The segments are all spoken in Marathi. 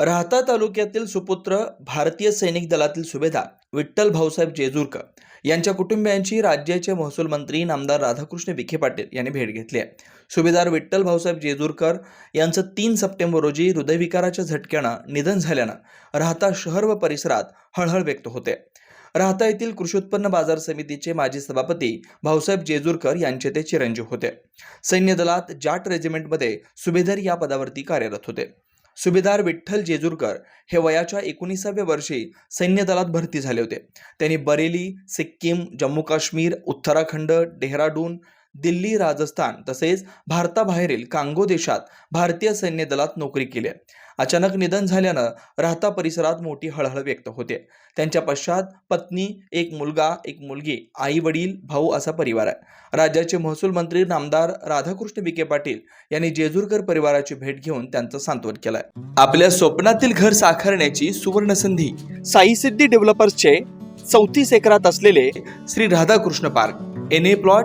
राहता तालुक्यातील सुपुत्र भारतीय सैनिक दलातील सुभेदार विठ्ठल भाऊसाहेब जेजूरकर यांच्या कुटुंबियांची राज्याचे महसूल मंत्री नामदार राधाकृष्ण विखे पाटील यांनी भेट घेतली आहे. सुभेदार विठ्ठल भाऊसाहेब जेजूरकर यांचं तीन सप्टेंबर रोजी हृदयविकाराच्या झटक्यानं निधन झाल्यानं राहता शहर व परिसरात हळहळ व्यक्त होते. राहता येथील कृषी उत्पन्न बाजार समितीचे माजी सभापती भाऊसाहेब जेजूरकर यांचे ते चिरंजीव होते. सैन्य दलात जाट रेजिमेंटमध्ये सुभेदार या पदावरती कार्यरत होते. सुभेदार विठ्ठल जेजूरकर हे वयाच्या एकोणीसाव्या वर्षी सैन्य दलात भरती झाले होते. त्यांनी बरेली सिक्कीम जम्मू काश्मीर उत्तराखंड डेहराडून दिल्ली राजस्थान तसेच भारताबाहेरील कांगो देशात भारतीय सैन्य दलात नोकरी केली अचानक निधन झाल्यानं राहता परिसरात मोठी हळहळ व्यक्त होते. त्यांच्या पश्चात पत्नी एक मुलगा एक मुलगी आई वडील भाऊ असा परिवार आहे. राज्याचे महसूल मंत्री नामदार राधाकृष्ण विखे पाटील यांनी जेजूरकर परिवाराची भेट घेऊन त्यांचं सांत्वन केलंय. आपल्या स्वप्नातील घर साकारण्याची सुवर्ण संधी साई सिद्धी डेव्हलपर्सचे चौतीस एकरात असलेले Shri Radhakrishna park. N A plot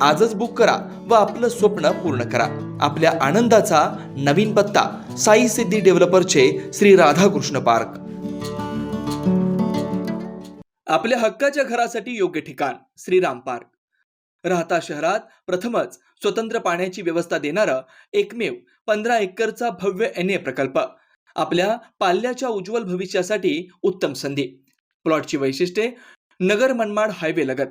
आजच बुक करा व आपलं स्वप्न पूर्ण करा. आपल्या आनंदाचा नवीन पत्ता साई सिद्धी डेव्हलपरचे श्री राधाकृष्ण पार्क. आपल्या हक्काच्या घरासाठी योग्य ठिकाण श्रीराम पार्क. राहता शहरात प्रथमच स्वतंत्र पाण्याची व्यवस्था देणारा एकमेव पंधरा एकरचा भव्य एन ए प्रकल्प. आपल्या पाल्याच्या उज्ज्वल भविष्यासाठी उत्तम संधी. प्लॉटची वैशिष्ट्ये नगर मनमाड हायवे लगत.